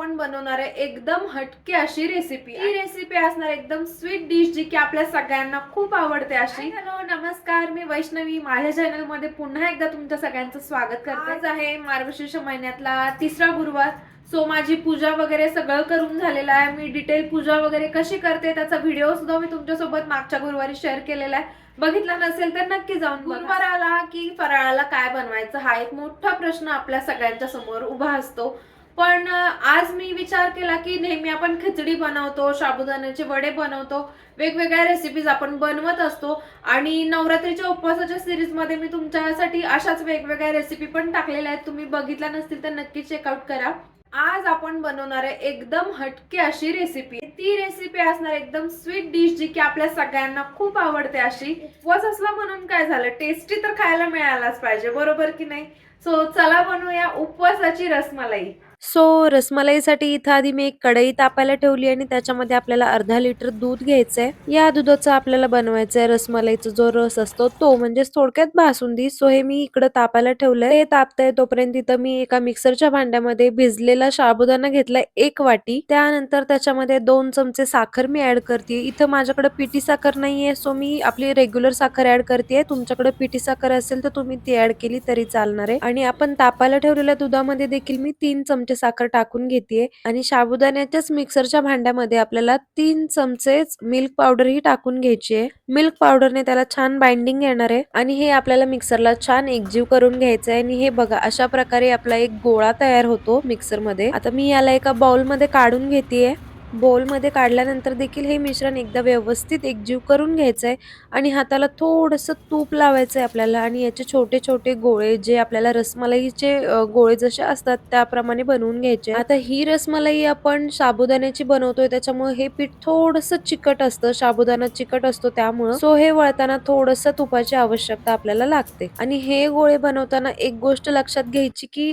आपण बनवणार आहे एकदम हटके अशी रेसिपी ही रेसिपी असणार एकदम स्वीट डिश जी की आपल्या सगळ्यांना खूप आवडते अशी. हॅलो नमस्कार. मी वैष्णवी. माझ्या चॅनलमध्ये पुन्हा एकदा तुमच्या सगळ्यांचं स्वागत करते. आज आहे मार्गशीर्ष महिन्यातला तिसरा गुरुवार. सो माझी पूजा वगैरे सगळं करून झालेलं आहे. मी डिटेल पूजा वगैरे कशी करते त्याचा व्हिडिओ सुद्धा मी तुमच्यासोबत मागच्या गुरुवारी शेअर केलेला आहे. बघितला नसेल तर नक्की जाऊन गुरुवार आला की फराळाला काय बनवायचं हा एक मोठा प्रश्न आपल्या सगळ्यांच्या समोर उभा असतो. पण आज मी विचार केला की नेहमी आपण खिचडी बनवतो साबुदाण्याचे वडे बनवतो वेगवेगळ्या रेसिपीज आपण बनवत असतो आणि नवरात्रीच्या उपवासाच्या सिरीजमध्ये मी तुमच्यासाठी अशाच वेगवेगळ्या रेसिपी पण टाकलेल्या आहेत. तुम्ही बघितल्या नसतील तर नक्की चेकआउट करा. आज आपण बनवणार आहे एकदम हटके अशी रेसिपी ती रेसिपी असणार एकदम स्वीट डिश जी की आपल्या सगळ्यांना खूप आवडते अशी. उपवास असला म्हणून काय झालं? टेस्टी तर खायला मिळालाच पाहिजे बरोबर की नाही? सो चला बनवूया उपवासाची रसमलाई. सो रसमलाईसाठी इथं आधी मी एक कढई तापायला ठेवली आणि त्याच्यामध्ये आपल्याला अर्धा लिटर दूध घ्यायचंय. या दुधाचा आपल्याला बनवायचंय रसमलाईचा जो रस असतो तो म्हणजेच थोडक्यात बासुंदी सो हे मी इकडे तापायला ठेवलंय. हे तापतंय तोपर्यंत इथं मी एका मिक्सरच्या भांड्यामध्ये भिजलेला शाबुदाना घेतलाय एक वाटी. त्यानंतर त्याच्यामध्ये दोन चमचे साखर मी ऍड करते इथं माझ्याकडे पिठी साखर नाहीये सो मी आपली रेग्युलर साखर ऍड करते तुमच्याकडे पिठी साखर असेल तर तुम्ही ती ऍड केली तरी चालणार. आहे आणि आपण तापायला ठेवलेल्या दुधामध्ये देखील मी तीन चमचे साखर टाकून घेते आणि साबुदाण्याच्याच मिक्सरच्या भांड्यामध्ये आपल्याला तीन चमचे मिल्क पावडर ही टाकून घ्यायची आहे मिल्क पावडरने त्याला छान बाइंडिंग येणार आहे आणि हे आपल्याला मिक्सरला छान एकजीव करून घ्यायचं आहे आणि हे बघा अशा प्रकारे आपला एक गोळा तयार होतो मिक्सरमध्ये आता मी याला एका बाउलमध्ये काढून घेते बोलमध्ये काढल्यानंतर देखील हे मिश्रण एकदा व्यवस्थित एकजीव करून घ्यायचंय आणि हाताला थोडंसं तूप लावायचं आहे आपल्याला आणि याचे छोटे छोटे गोळे जे आपल्याला रसमलाईचे गोळे जसे असतात त्याप्रमाणे बनवून घ्यायचे. आता ही रसमलाई आपण साबुदाण्याची बनवतोय त्याच्यामुळे हे पीठ थोडस चिकट असतं साबुदाणा चिकट असतो त्यामुळं सो हे वळताना थोडंसं तुपाची आवश्यकता आपल्याला लागते. आणि हे गोळे बनवताना एक गोष्ट लक्षात घ्यायची की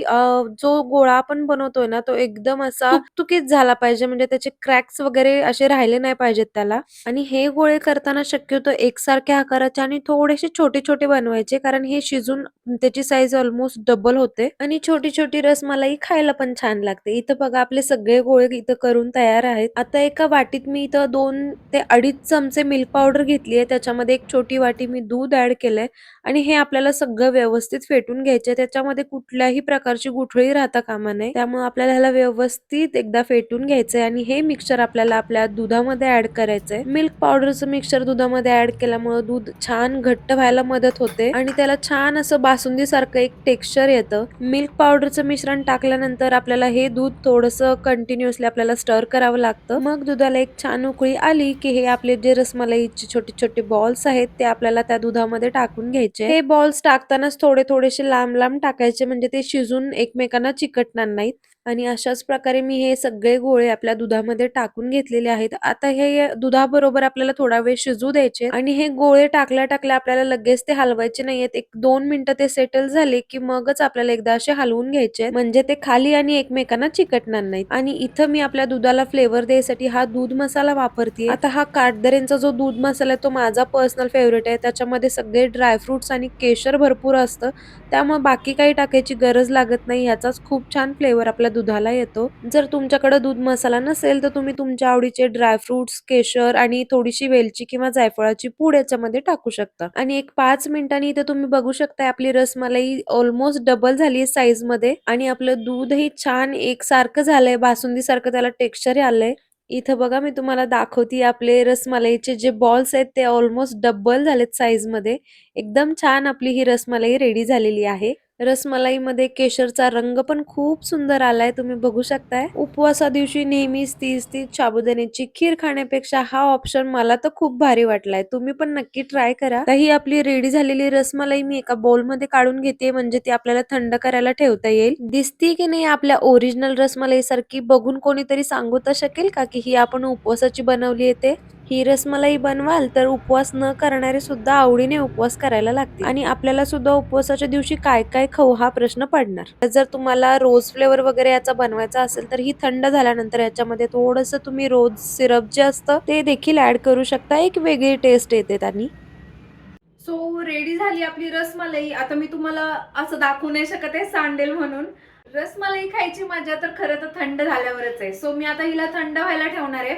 जो गोळा आपण बनवतोय ना तो एकदम असा तुकीत झाला पाहिजे म्हणजे त्याचे क्रॅक्स वगैरे असे राहिले नाही पाहिजेत त्याला. आणि हे गोळे करताना शक्यतो एकसारख्या आकाराचे आणि थोडेसे छोटे छोटे बनवायचे कारण हे शिजून त्याची साईज ऑलमोस्ट डबल होते. आणि छोटी छोटी रसमलाई खायला पण छान लागते. इथं बघा आपले सगळे गोळे इथं करून तयार आहेत. आता एका वाटीत मी इथं दोन ते अडीच चमचे मिल्क पावडर घेतली आहे. त्याच्यामध्ये एक छोटी वाटी मी दूध ऍड केलंय. आणि हे आपल्याला सगळं व्यवस्थित फेटून घ्यायचे त्याच्यामध्ये कुठल्याही प्रकारची गुठळी राहता कामा नये. त्यामुळे आपल्याला ह्याला व्यवस्थित एकदा फेटून घ्यायचंय. आणि हे मिक्सचर आपल्याला आपल्या दुधामध्ये ऍड करायचंय. मिल्क पावडरचं मिक्सचर दुधामध्ये ऍड केल्यामुळे दूध छान घट्ट व्हायला मदत होते. आणि त्याला छान असं बासुंदी सारखं एक टेक्स्चर येतं. मिल्क पावडरचं मिश्रण टाकल्यानंतर आपल्याला हे दूध थोडस कंटिन्युअसली आपल्याला स्टर करावं लागतं. मग दुधाला एक छान उकळी आली की हे आपले जे रसमलाईचे छोटे छोटे बॉल्स आहेत ते आपल्याला त्या दुधामध्ये टाकून घ्यायचे. हे बॉल्स टाकतानाच थोडे थोडेसे लांब लांब टाकायचे म्हणजे ते शिजून एकमेकांना चिकटणार नाहीत. आणि अशाच प्रकारे मी हे सगळे गोळे आपल्या दुधामध्ये टाकून घेतलेले आहेत. आता हे दुधाबरोबर आपल्याला थोडा वेळ शिजू द्यायचे आणि हे गोळे टाकल्या टाकल्या आपल्याला लगेच ते हलवायचे नाहीयेत एक दोन मिनिटं ते सेटल झाले की मगच आपल्याला एकदा असे हलवून घ्यायचे म्हणजे ते खाली आणि एकमेकांना चिकटणार नाहीत. आणि इथं मी आपल्या दुधाला फ्लेवर द्यायसाठी हा दूध मसाला वापरते आता हा काटदरेंचा जो दूध मसाला आहे तो माझा पर्सनल फेवरेट आहे. त्याच्यामध्ये सगळे ड्रायफ्रुट्स आणि केशर भरपूर असतं. त्यामुळे बाकी काही टाकायची गरज लागत नाही. ह्याचाच खूप छान फ्लेवर आपल्या दुधाला येतो. जर तुमच्याकडे दूध मसाला नसेल तर तुम्ही तुमच्या आवडीचे ड्रायफ्रुट्स केशर आणि थोडीशी वेलची किंवा जायफळाची पूड याच्यामध्ये टाकू शकता. आणि एक पाच मिनिटांनी इथे तुम्ही बघू शकता आपली रसमलाई ऑलमोस्ट डबल झाली साईजमध्ये. आणि आपलं दूधही छान एकसारखं झालंय बासुंदी सारखं त्याला टेक्स्चर आलंय. इथं बघा मी तुम्हाला दाखवते आपले रसमलाईचे जे बॉल्स आहेत ते ऑलमोस्ट डबल झालेत साईजमध्ये. एकदम छान आपली ही रसमलाई रेडी झालेली आहे. रसमलाईमध्ये केशरचा रंग पण खूप सुंदर आलाय तुम्ही बघू शकताय. उपवासा दिवशी नेहमीच तीच तीच साबुदाण्याची खीर खाण्यापेक्षा हा ऑप्शन मला तर खूप भारी वाटलाय. तुम्ही पण नक्की ट्राय करा. तर ही आपली रेडी झालेली रसमलाई मी एका bowl मध्ये काढून घेते म्हणजे ती आपल्याला थंड करायला ठेवता येईल. दिसती की नाही आपल्या ओरिजिनल रसमलाई सारखी बघून कोणीतरी सांगू तर शकेल का की ही आपण उपवासाची बनवली येते ही रसमलाई बनवाल तर उपवास न करणारे सुद्धा आवडीने उपवास करायला लागतील. आणि आपल्याला सुद्धा उपवासाच्या दिवशी काय काय खाऊ हा प्रश्न पडणार. जर तुम्हाला रोज फ्लेवर वगैरे याचा बनवायचा असेल तर ही थंड झाल्यानंतर याच्यामध्ये थोडस तुम्ही रोज सिरप जे असतं ते देखील ऍड करू शकता. एक वेगळी टेस्ट येते त्यांनी. सो रेडी झाली आपली रसमलाई. आता मी तुम्हाला असं दाखवू नाही शकत आहे सांडेल म्हणून. रसमलाई खायची मजा तर खरं तर थंड झाल्यावरच आहे. सो मी आता हिला थंड व्हायला ठेवणार आहे.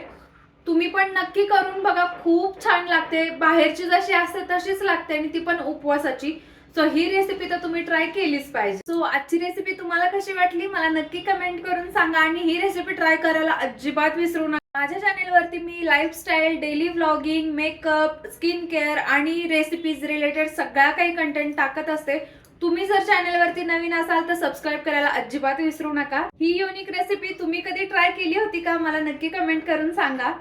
तुम्ही पण नक्की करून बघा खूप छान लागते. बाहेरची जशी असते तशीच लागते आणि ती पण उपवासाची. सो ही रेसिपी तर तुम्ही ट्राय केलीच पाहिजे. सो आजची रेसिपी तुम्हाला कशी वाटली? मला नक्की कमेंट करून सांगा आणि ही रेसिपी ट्राय करायला अजिबात विसरू नका. माझ्या चॅनेलवरती मी lifestyle daily vlogging makeup skin care आणि रेसिपीज रिलेटेड सगळ्या काही कंटेंट टाकत असते. तुम्ही जर चॅनेलवरती नवीन असाल तर सबस्क्राईब करायला अजिबात विसरू नका. ही युनिक रेसिपी तुम्ही कधी ट्राय केली होती का? मला नक्की कमेंट करून सांगा.